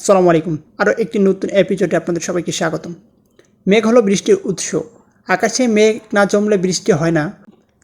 আসসালামু আলাইকুম। আরও একটি নতুন এপিসোডে আপনাদের সবাইকে স্বাগতম। মেঘ হলো বৃষ্টির উৎস। আকাশে মেঘ না জমলে বৃষ্টি হয় না।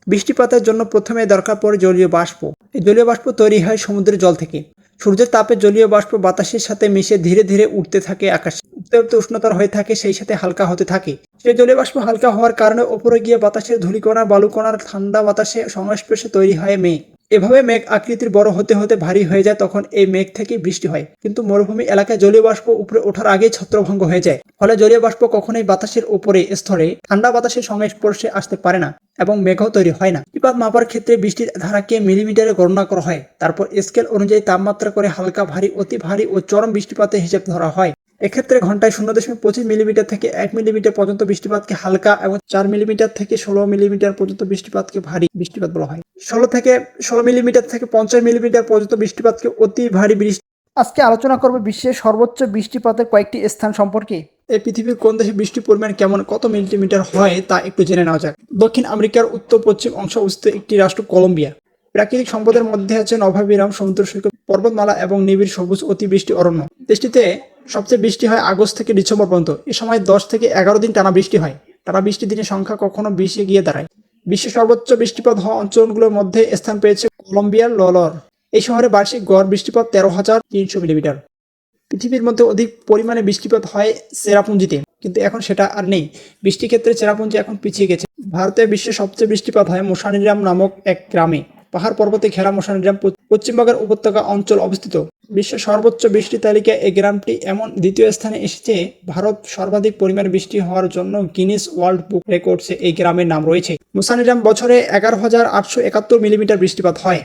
বৃষ্টিপাতের জন্য প্রথমে দরকার পড়ে জলীয় বাষ্প। এই জলীয় বাষ্প তৈরি হয় সমুদ্রের জল থেকে। সূর্যের তাপে জলীয় বাষ্প বাতাসের সাথে মিশে ধীরে ধীরে উঠতে থাকে আকাশে। উঠতে উঠতে উষ্ণতর হয়ে থাকে, সেই সাথে হালকা হতে থাকে। সেই জলীয় বাষ্প হালকা হওয়ার কারণে ওপরে গিয়ে বাতাসের ধূলিকণা, বালুকণার ঠান্ডা বাতাসে সংস্পর্শে তৈরি হয় মেঘ। এভাবে মেঘ আকৃতির বড় হতে হতে ভারী হয়ে যায়, তখন এই মেঘ থেকে বৃষ্টি হয়। কিন্তু মরুভূমি এলাকায় জলীয় বাষ্প উপরে ওঠার আগেই ছত্রভঙ্গ হয়ে যায়। ফলে জলীয় বাষ্প কখনোই বাতাসের উপরে স্তরে ঠান্ডা বাতাসের সংস্পর্শে আসতে পারে না এবং মেঘও তৈরি হয় না। বৃষ্টিপাত মাপার ক্ষেত্রে বৃষ্টির ধারাকে মিলিমিটারে গণনা করা হয়। তারপর স্কেল অনুযায়ী তাপমাত্রা করে হালকা ভারী, অতি ভারী ও চরম বৃষ্টিপাতের হিসেব ধরা হয়। এক্ষেত্রে ঘন্টায় শূন্য দশমিক পঁচিশ মিলিমিটার থেকে এক মিলিমিটার পর্যন্ত বৃষ্টিপাতকে হালকা এবং চার মিলিমিটার থেকে ষোলো মিলিমিটার পর্যন্ত বৃষ্টিপাতকে ভারী বৃষ্টিপাত বলা হয়। ষোলো থেকে ষোলো মিলিমিটার থেকে পঞ্চাশ মিলিমিটার পর্যন্ত বৃষ্টিপাতকে অতি ভারী বৃষ্টি আজকে আলোচনা করব বিশ্বের সর্বোচ্চ বৃষ্টিপাতের কয়েকটি স্থান সম্পর্কে। এই পৃথিবীর কোন দেশে বৃষ্টির পরিমাণ কেমন কত মিলিমিটার হয় তা একটু জেনে নেওয়া যাক। দক্ষিণ আমেরিকার উত্তর পশ্চিম অংশ অবস্থিত একটি রাষ্ট্র কলম্বিয়া। প্রাকৃতিক সম্পদের মধ্যে আছে নভাবিরাম সমুদ্র সৈকত পর্বতমালা এবং নিবিড় সবুজ অতিবৃষ্টি অরণ্য। দেশটিতে সবচেয়ে বৃষ্টি হয় আগস্ট থেকে ডিসেম্বর পর্যন্ত। এ সময় দশ থেকে এগারো দিন টানা বৃষ্টি হয়। টানা বৃষ্টির দিনের সংখ্যা কখনো বিশে গিয়ে দাঁড়ায়। বিশ্বের সর্বোচ্চ বৃষ্টিপাত হওয়া অঞ্চলগুলোর মধ্যে স্থান পেয়েছে কলম্বিয়ার ললর। এই শহরে বার্ষিক গড় বৃষ্টিপাত তেরো হাজার তিনশো মিলিমিটার। পৃথিবীর মধ্যে অধিক পরিমাণে বৃষ্টিপাত হয় চেরাপুঞ্জিতে কিন্তু এখন সেটা আর নেই। বৃষ্টি ক্ষেত্রে চেরাপুঞ্জি এখন পিছিয়ে গেছে। ভারতে বিশ্বের সবচেয়ে বৃষ্টিপাত হয় মোশানিরাম নামক এক গ্রামে। পাহাড় পর্বতে ঘেরা মোশানিরাম পশ্চিমবঙ্গের উপত্যকা অঞ্চল অবস্থিত। বিশ্বের সর্বোচ্চ বৃষ্টি তালিকায় এই গ্রামটি এমন দ্বিতীয় স্থানে এসেছে, ভারত সর্বাধিক পরিমাণ বৃষ্টি হওয়ার জন্য গিনিস ওয়ার্ল্ড বুক রেকর্ডসে এই গ্রামের নাম রয়েছে। মুসানিরাম বছরে এগারো হাজার আটশো একাত্তর মিলিমিটার বৃষ্টিপাত হয়।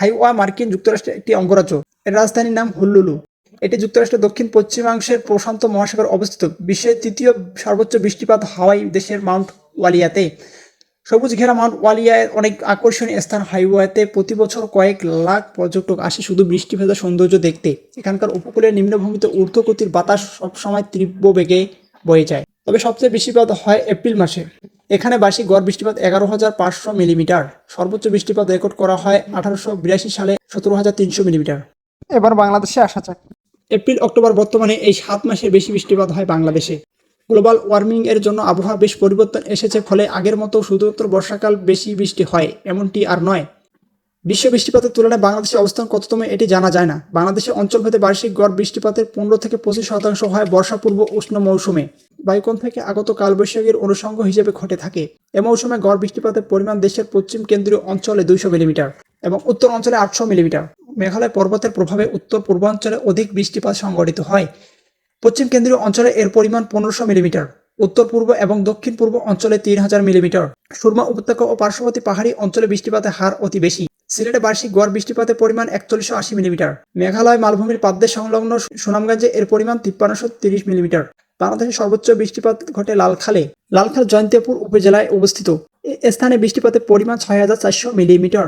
হাইওয়া মার্কিন যুক্তরাষ্ট্রের একটি অঙ্গরাজ্য। এর রাজধানীর নাম হুল্লুলু। এটি যুক্তরাষ্ট্রের দক্ষিণ পশ্চিমাংশের প্রশান্ত মহাসাগর অবস্থিত। বিশ্বের তৃতীয় সর্বোচ্চ বৃষ্টিপাত হাওয়াই দেশের মাউন্ট ওয়ালিয়াতে। সবুজ ঘেরা মাউন্ট ওয়ালিয়ায় অনেক আকর্ষণীয় স্থান হাইওয়াতে প্রতি বছর কয়েক লাখ পর্যটক আসে শুধু বৃষ্টি ভেজা সৌন্দর্য দেখতে। এখানকার উপকূলের নিম্নভূমিতে ঊর্ধ্বগতির বাতাস সবসময় তীব্র বেগে বয়ে যায়। তবে সবচেয়ে বৃষ্টিপাত হয় এপ্রিল মাসে। এখানে বার্ষিক গড় বৃষ্টিপাত এগারো হাজার পাঁচশো মিলিমিটার। সর্বোচ্চ বৃষ্টিপাত রেকর্ড করা হয় আঠারোশো বিরাশি সালে সতেরো হাজার তিনশো মিলিমিটার। এবার বাংলাদেশে আসা যাক। এপ্রিল অক্টোবর বর্তমানে এই সাত মাসে বেশি বৃষ্টিপাত হয় বাংলাদেশে। গ্লোবাল ওয়ার্মিং এর জন্য আবহাওয়া বেশ পরিবর্তন এসেছে ফলে আগের মতো শুধুমাত্র বর্ষাকাল বেশি বৃষ্টি হয়, এমনটি আর নয়। বিশ্ব বৃষ্টিপাতের তুলনায় বাংলাদেশের অবস্থান কততম এটি জানা যায় না। বাংলাদেশের অঞ্চল অঞ্চলভেদে বার্ষিক গড় বৃষ্টিপাতের পনেরো থেকে পঁচিশ শতাংশ হয় বর্ষাপূর্ব উষ্ণ মৌসুমে। বায়ুকোণ থেকে আগত কালবৈশাখীর অনুষঙ্গ হিসেবে ঘটে থাকে। এ মৌসুমে গড় বৃষ্টিপাতের পরিমাণ দেশের পশ্চিম কেন্দ্রীয় অঞ্চলে দুইশো মিলিমিটার এবং উত্তর অঞ্চলে আটশো মিলিমিটার। মেঘালয় পর্বতের প্রভাবে উত্তর পূর্বাঞ্চলে অধিক বৃষ্টিপাত সংঘটিত হয়। পশ্চিম কেন্দ্রীয় অঞ্চলে এর পরিমাণ পনেরোশো মিলিমিটার, উত্তর পূর্ব এবং দক্ষিণ পূর্ব অঞ্চলে তিন হাজার মিলিমিটার। সুরমা উপত্যকা ও পার্শ্ববর্তী পাহাড়ি অঞ্চলে বৃষ্টিপাতের হার অতি বেশি। সিলেটে বার্ষিক গড় বৃষ্টিপাতের পরিমাণ একচল্লিশশো আশি মিলিমিটার। মেঘালয়, মালভূমির পাদ্যে সংলগ্ন সুনামগঞ্জে এর পরিমাণ তিপ্পান্নশো তিরিশ মিলিমিটার। বাংলাদেশের সর্বোচ্চ বৃষ্টিপাত ঘটে লালখালে। লালখাল জয়ন্তিয়াপুর উপজেলায় অবস্থিত। এ স্থানে বৃষ্টিপাতের পরিমাণ ছয় হাজার চারশো মিলিমিটার।